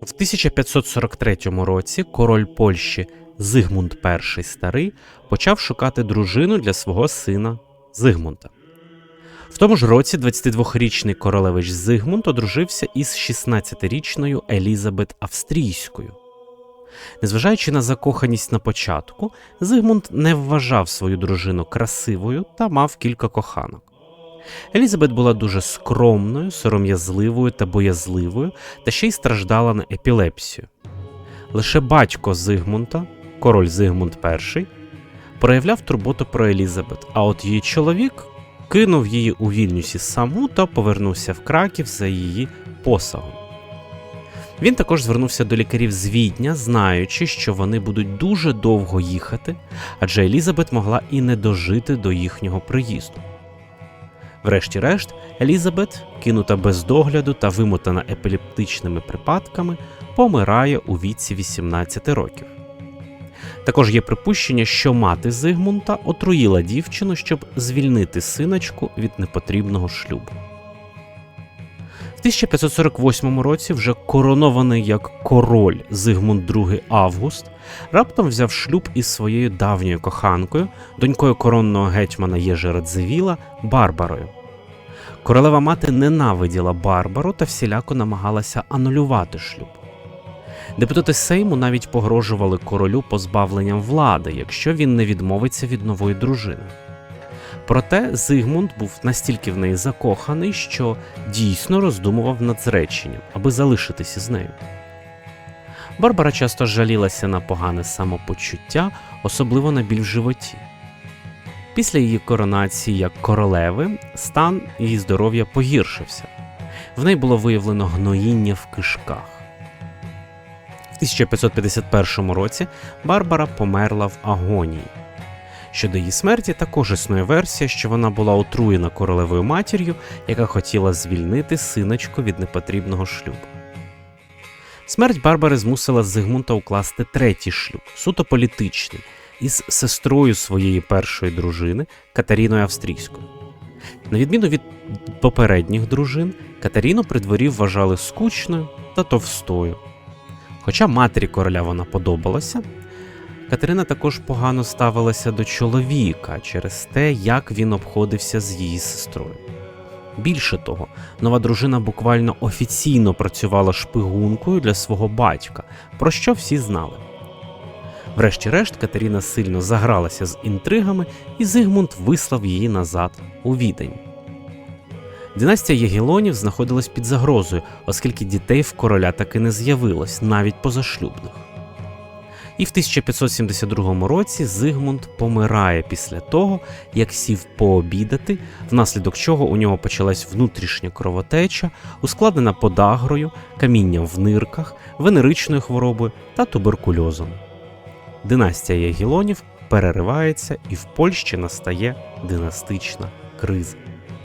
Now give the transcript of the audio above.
В 1543 році король Польщі Зигмунд І Старий почав шукати дружину для свого сина Зигмунта. В тому ж році 22-річний королевич Зигмунд одружився із 16-річною Елізабет Австрійською. Незважаючи на закоханість на початку, Зигмунд не вважав свою дружину красивою та мав кілька коханок. Елізабет була дуже скромною, сором'язливою та боязливою, та ще й страждала на епілепсію. Лише батько Зигмунта, король Зигмунд І, проявляв турботу про Елізабет, а от її чоловік кинув її у Вільнюсі саму та повернувся в Краків за її посагом. Він також звернувся до лікарів з Відня, знаючи, що вони будуть дуже довго їхати, адже Елізабет могла і не дожити до їхнього приїзду. Врешті-решт, Елізабет, кинута без догляду та вимотана епілептичними припадками, помирає у віці 18 років. Також є припущення, що мати Зигмунта отруїла дівчину, щоб звільнити синочку від непотрібного шлюбу. В 1548 році, вже коронований як король Зигмунд II Август, раптом взяв шлюб із своєю давньою коханкою, донькою коронного гетьмана Єжи Радзивіла Барбарою. Королева мати ненавиділа Барбару та всіляко намагалася анулювати шлюб. Депутати Сейму навіть погрожували королю позбавленням влади, якщо він не відмовиться від нової дружини. Проте Зигмунд був настільки в неї закоханий, що дійсно роздумував над зреченням, аби залишитися з нею. Барбара часто жалілася на погане самопочуття, особливо на біль в животі. Після її коронації як королеви стан її здоров'я погіршився. В неї було виявлено гноїння в кишках. В 1551 році Барбара померла в агонії. Щодо її смерті, також існує версія, що вона була отруєна королевою матір'ю, яка хотіла звільнити синочку від непотрібного шлюбу. Смерть Барбари змусила Зигмунта укласти третій шлюб, суто політичний, із сестрою своєї першої дружини Катеріною Австрійською. На відміну від попередніх дружин, Катеріну при дворі вважали скучною та товстою. Хоча матері короля вона подобалася, Катерина також погано ставилася до чоловіка через те, як він обходився з її сестрою. Більше того, нова дружина буквально офіційно працювала шпигункою для свого батька, про що всі знали. Врешті-решт, Катерина сильно загралася з інтригами, і Зигмунд вислав її назад у відень. Династія Єгілонів знаходилась під загрозою, оскільки дітей в короля таки не з'явилось, навіть позашлюбних. І в 1572 році Зигмунд помирає після того, як сів пообідати, внаслідок чого у нього почалась внутрішня кровотеча, ускладнена подагрою, камінням в нирках, венеричною хворобою та туберкульозом. Династія Єгілонів переривається і в Польщі настає династична криза.